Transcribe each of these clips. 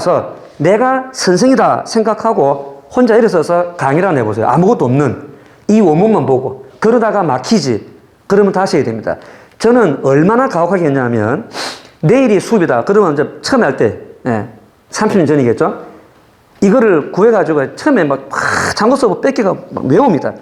그래서 내가 선생이다 생각하고 혼자 일어서서 강의를 하나 해보세요. 아무것도 없는 이 원문만 보고 그러다가 막히지. 그러면 다시 해야 됩니다. 저는 얼마나 가혹하게 했냐면 내일이 수업이다. 그러면 이제 처음에 할 때, 예, 30년 전이겠죠? 이거를 구해가지고 처음에 막, 막 장고 써고 뺏기가 막 외웁니다.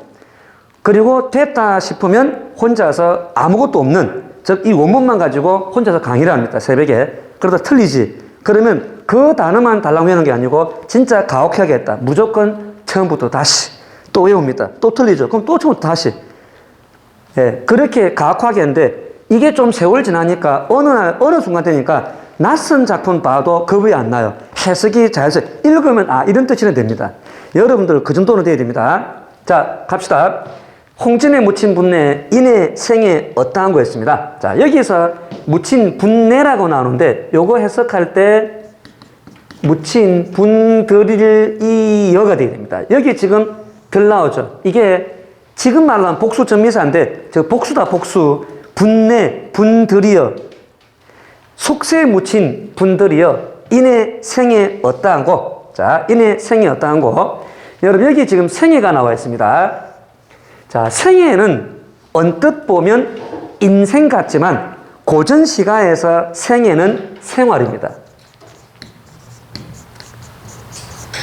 그리고 됐다 싶으면 혼자서 아무것도 없는, 즉, 이 원문만 가지고 혼자서 강의를 합니다. 새벽에. 그러다 틀리지. 그러면 그 단어만 달라고 하는 게 아니고 진짜 가혹하게 했다. 무조건 처음부터 다시 또 외웁니다. 또 틀리죠. 그럼 또 처음부터 다시. 예, 그렇게 가혹하게 했는데 이게 좀 세월 지나니까 어느 날, 어느 순간 되니까 낯선 작품 봐도 겁이 안 나요. 해석이 자연스럽게 읽으면 아, 이런 뜻이면 됩니다. 여러분들 그 정도는 돼야 됩니다. 자, 갑시다. 홍진에 묻힌 분내 인의 생에 어떠한 거였습니다. 자, 여기서 묻힌 분내라고 나오는데 요거 해석할 때 묻힌 분들일 이여가 되게 됩니다. 여기 지금 들 나오죠. 이게 지금 말로 하면 복수 전미사인데 저 복수다 복수 분내 분들이여 속세에 묻힌 분들이여 인의 생에 어떠한고 자 인의 생에 어떠한고 여러분 여기 지금 생애가 나와 있습니다. 자 생애는 언뜻 보면 인생 같지만 고전 시가에서 생애는 생활입니다.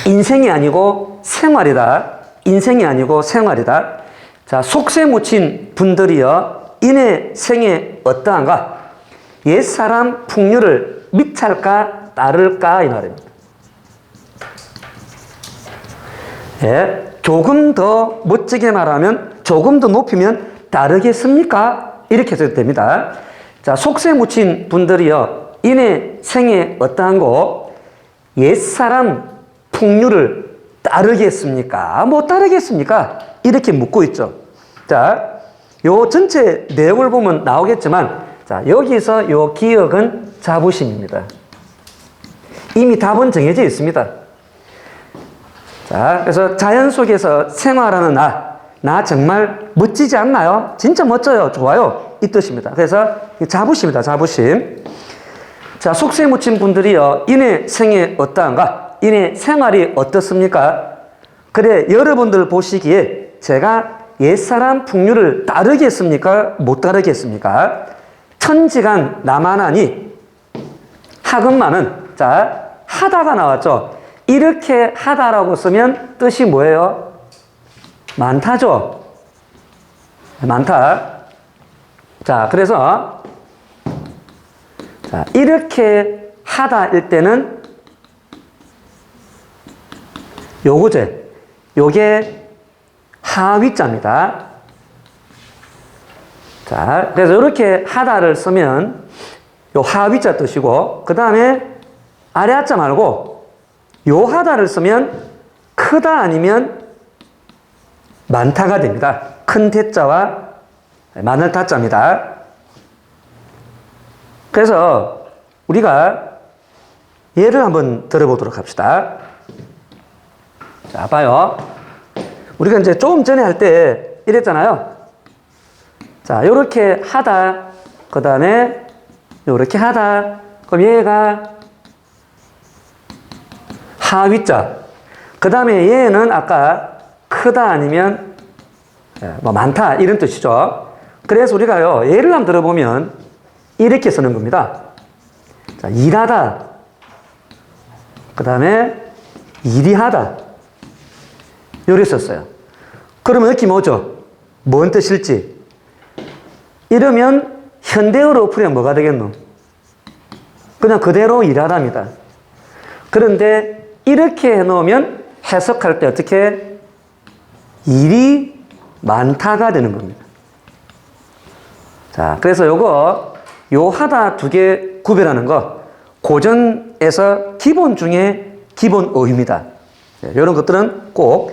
인생이 아니고 생활이다. 인생이 아니고 생활이다. 자, 속세 묻힌 분들이여 인의 생에 어떠한가? 옛사람 풍류를 미찰까 따를까 이 말입니다. 예, 조금 더 멋지게 말하면 조금 더 높이면 따르겠습니까? 이렇게 해도 됩니다. 자, 속세 묻힌 분들이여 인의 생에 어떠한고 옛사람 풍류를 따르겠습니까? 못 따르겠습니까? 이렇게 묻고 있죠. 자, 요 전체 내용을 보면 나오겠지만, 자, 여기서 요 기억은 자부심입니다. 이미 답은 정해져 있습니다. 자, 그래서 자연 속에서 생활하는 나, 나 정말 멋지지 않나요? 진짜 멋져요. 좋아요. 이 뜻입니다. 그래서 자부심이다. 자부심. 자, 속세 묻힌 분들이요. 인의 생에 어떠한가? 인의 생활이 어떻습니까? 그래, 여러분들 보시기에 제가 옛사람 풍류를 따르겠습니까? 못 따르겠습니까? 천지간 나만 하니 학은만은 자, 하다가 나왔죠. 이렇게 하다라고 쓰면 뜻이 뭐예요? 많다죠. 많다. 자, 그래서 자, 이렇게 하다일 때는 요거제. 요게 하위자입니다. 자, 그래서 이렇게 하다를 쓰면 요 하위자 뜻이고, 그 다음에 아래 하자 말고 요 하다를 쓰면 크다 아니면 많다가 됩니다. 큰 대자와 많을 타자입니다. 그래서 우리가 예를 한번 들어보도록 합시다. 자, 봐요. 우리가 이제 조금 전에 할 때 이랬잖아요. 자, 요렇게 하다, 그 다음에 요렇게 하다, 그럼 얘가 하위자. 그 다음에 얘는 아까 크다 아니면 예, 뭐 많다 이런 뜻이죠. 그래서 우리가요, 예를 한번 들어보면 이렇게 쓰는 겁니다. 자, 일하다. 그 다음에 일이하다. 요리 썼어요. 그러면 느낌 오죠? 뭔 뜻일지. 이러면 현대어로 풀이면 뭐가 되겠노? 그냥 그대로 일하답니다. 그런데 이렇게 해놓으면 해석할 때 어떻게 일이 많다가 되는 겁니다. 자, 그래서 요거 요 하다 두 개 구별하는 거 고전에서 기본 중에 기본 어휘입니다. 이런 것들은 꼭